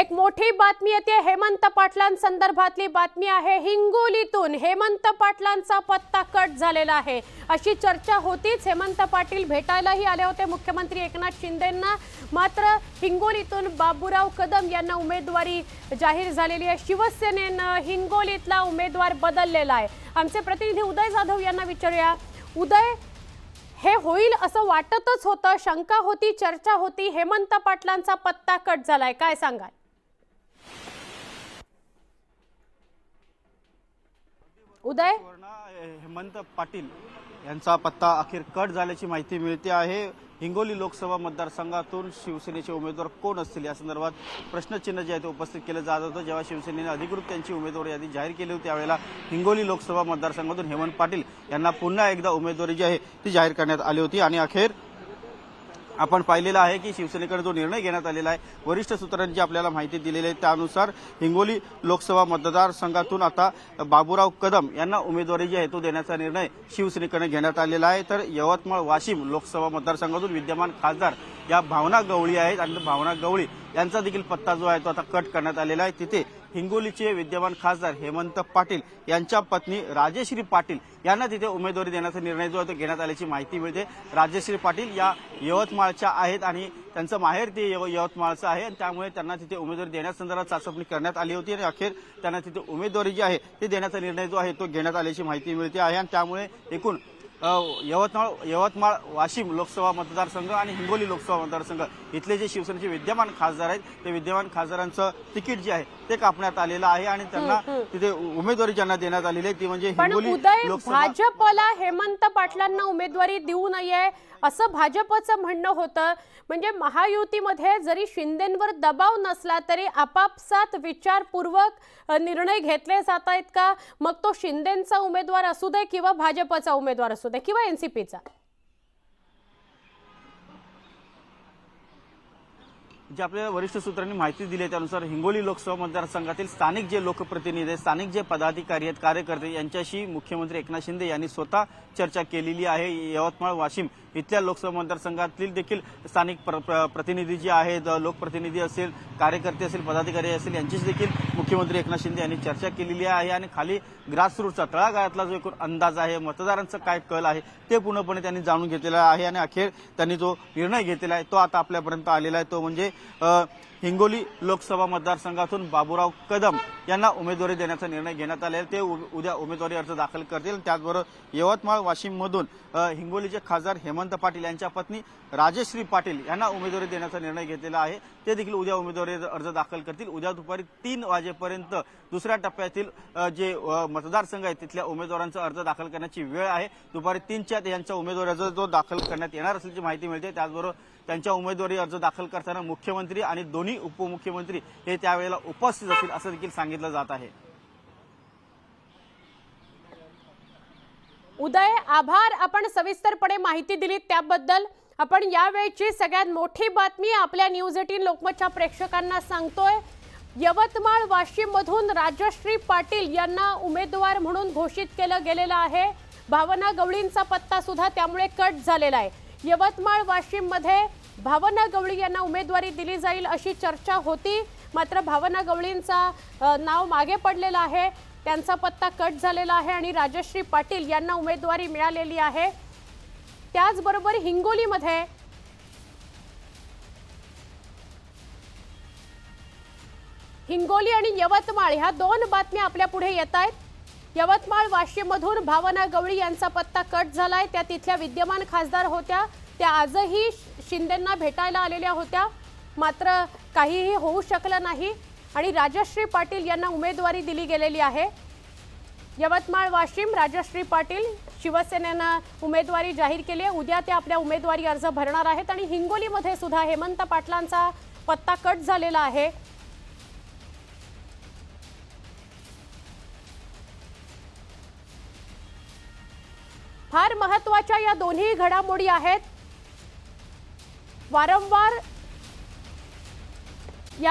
एक मोठी बातमी येते. हेमंत पाटलांसंदर्भातली बातमी आहे. हिंगोलीतून हेमंत पाटलांचा पत्ता कट झालेला आहे. अशी चर्चा होतीच. हेमंत पाटील भेटायलाही आले होते. मुख्यमंत्री एकनाथ शिंदेंना. मात्र हिंगोलीतून बाबूराव कदम यांना उमेदवारी जाहीर झालेली आहे. शिवसेनेनं हिंगोलीतला उमेदवार बदललेला आहे. आमचे प्रतिनिधी उदय जाधव यांना विचारूया. उदय हे होईल असं वाटतच होतं. शंका होती चर्चा होती. हेमंत पाटलांचा पत्ता कट झालाय. काय सांगाल? उदय? वर्ण हेमंत पाटील यांचा पत्ता अखेर कट झाल्याची माहिती मिळते आहे. हिंगोली लोकसभा मतदारसंघातून शिवसेनेचे उमेदवार कोण असतील? या संदर्भात प्रश्नचिन्ह जे आहे ते उपस्थित केलं जात होतं. जेव्हा शिवसेनेने अधिकृत त्यांची उमेदवार यादी जाहीर केली होती त्यावेळेला हिंगोली लोकसभा मतदारसंघातून हेमंत पाटील यांना पुन्हा एकदा उमेदवारी जी आहे ती जाहीर करण्यात आली होती. आणि अखेर आपण पाहिलेलं आहे की शिवसेनेकडे जो निर्णय घेण्यात आलेला आहे वरिष्ठ सूत्रांची आपल्याला माहिती दिलेली आहे. त्यानुसार हिंगोली लोकसभा मतदारसंघातून आता बाबूराव कदम यांना उमेदवारी जी आहे तो देण्याचा निर्णय शिवसेनेकडे घेण्यात आलेला आहे. तर यवतमाळ वाशिम लोकसभा मतदारसंघातून विद्यमान खासदार या भावना गवळी आहेत. आणि भावना गवळी यांचा देखील पत्ता जो आहे तो आता कट करण्यात आलेला आहे. तिथे हिंगोलीचे विद्यमान खासदार हेमंत पाटील यांच्या पत्नी राजेश्री पाटील यांना तिथे उमेदवारी देण्याचा निर्णय जो आहे तो घेण्यात आल्याची माहिती मिळते. राजेश्री पाटील या यवतमाळच्या आहेत आणि त्यांचं माहेर ते यवतमाळचं आहे आणि त्यामुळे त्यांना तिथे उमेदवारी देण्यासंदर्भात चाचपणी करण्यात आली होती आणि अखेर त्यांना तिथे उमेदवारी जी आहे ती देण्याचा निर्णय जो आहे तो घेण्यात आल्याची माहिती मिळते आहे आणि त्यामुळे एकूण यवतमाळ यवतमाळ वाशिम लोकसभा मतदारसंघ आणि हिंगोली लोकसभा मतदारसंघ. इथले जे शिवसेनेचे विद्यमान खासदार आहेत ते विद्यमान खासदारांचं तिकीट जे आहे ते कापण्यात आलेलं आहे आणि त्यांना तिथे उमेदवारी ज्यांना देण्यात आलेली आहे ती म्हणजे हिंगोली भाजपला हेमंत पाटलांना उमेदवारी देऊ नये असं भाजपचं म्हणणं होतं. म्हणजे महायुतीमध्ये जरी शिंदेंवर दबाव नसला तरी आपापसात विचारपूर्वक निर्णय घेतले जात आहेत का? मग तो शिंदेचा उमेदवार असू दे किंवा भाजपचा उमेदवार असू दे किंवा एनसीपीचा जे आपल्याला वरिष्ठ सूत्रांनी माहिती दिली आहे त्यानुसार हिंगोली लोकसभा मतदारसंघातील स्थानिक जे लोकप्रतिनिधी आहेत स्थानिक जे पदाधिकारी आहेत कार्यकर्ते यांच्याशी मुख्यमंत्री एकनाथ शिंदे यांनी स्वतः चर्चा केलेली आहे. यवतमाळ वाशिम इथल्या लोकसभा मतदारसंघातील देखील स्थानिक प्र- प्रतिनिधी जे आहेत लोकप्रतिनिधी असेल कार्यकर्ते असेल पदाधिकारी असेल यांच्याशी देखील मुख्यमंत्री एकनाथ शिंदे यांनी चर्चा केलेली आहे. आणि खाली ग्रासरूटचा तळागाळातला जो एकूण अंदाज आहे मतदारांचा काय कल आहे ते पूर्णपणे त्यांनी जाणून घेतलेला आहे. आणि अखेर त्यांनी जो निर्णय घेतलेला आहे तो आता आपल्यापर्यंत आलेला आहे. तो म्हणजे 呃 हिंगोली लोकसभा मतदारसंघातून बाबूराव कदम यांना उमेदवारी देण्याचा निर्णय घेण्यात आलेला आहे. ते उ- उद्या उमेदवारी अर्ज दाखल करतील. त्याचबरोबर यवतमाळ वाशिममधून हिंगोलीचे खासदार हेमंत पाटील यांच्या पत्नी राजेश्री पाटील यांना उमेदवारी देण्याचा निर्णय घेतलेला आहे. ते देखील उद्या उमेदवारी अर्ज दाखल करतील. उद्या दुपारी तीन वाजेपर्यंत दुसऱ्या टप्प्यातील जे मतदारसंघ आहेत तिथल्या उमेदवारांचा अर्ज दाखल करण्याची वेळ आहे. दुपारी तीनच्या यांचा उमेदवारी अर्ज जो दाखल करण्यात येणार असल्याची माहिती मिळते. त्याचबरोबर त्यांच्या उमेदवारी अर्ज दाखल करताना मुख्यमंत्री आणि दोन्ही उपमुख्यमंत्री हे त्यावेळेला उपस्थित असतील असं देखील सांगितलं जात आहे. उदय आभार. आपण सविस्तरपणे माहिती दिली त्याबद्दल. आपण यावेळची सगळ्यात मोठी बातमी आपल्या न्यूज एटीन लोकमतच्या प्रेक्षकांना सांगतोय. यवतमाळ वाशिम मधून राजश्री पाटील यांना उमेदवार म्हणून घोषित केलं गेलेलं आहे. भावना गवळींचा पत्ता सुद्धा त्यामुळे कट झालेला आहे. यवतमाळ वाशिममध्ये भावना गवळी यांना उमेदवारी दिली जाईल अशी चर्चा होती. मात्र भावना गवळींचा नाव मागे पडलेलं आहे. त्यांचा पत्ता कट झालेला आहे आणि राजश्री पाटील यांना उमेदवारी मिळालेली आहे. त्याचबरोबर हिंगोलीमध्ये हिंगोली आणि यवतमाळ ह्या दोन बातम्या आपल्या पुढे येत आहेत. यवतमाळ वाशिममधून भावना गवळी यांचा पत्ता कट झालाय. त्या तिथल्या विद्यमान खासदार होत्या. त्या आजही शिंदेंना भेटायला आलेल्या होत्या. मात्र काहीही होऊ शकलं नाही आणि राजश्री पाटील यांना उमेदवारी दिली गेलेली आहे. यवतमाळ वाशिम राजश्री पाटील शिवसेनेनं उमेदवारी जाहीर केली आहे. उद्या ते आपल्या उमेदवारी अर्ज भरणार आहेत आणि हिंगोलीमध्ये सुद्धा हेमंत पाटलांचा पत्ता कट झालेला आहे. फार महत्त्वाच्या या दोन्ही घडामोडी आहेत. वारंवार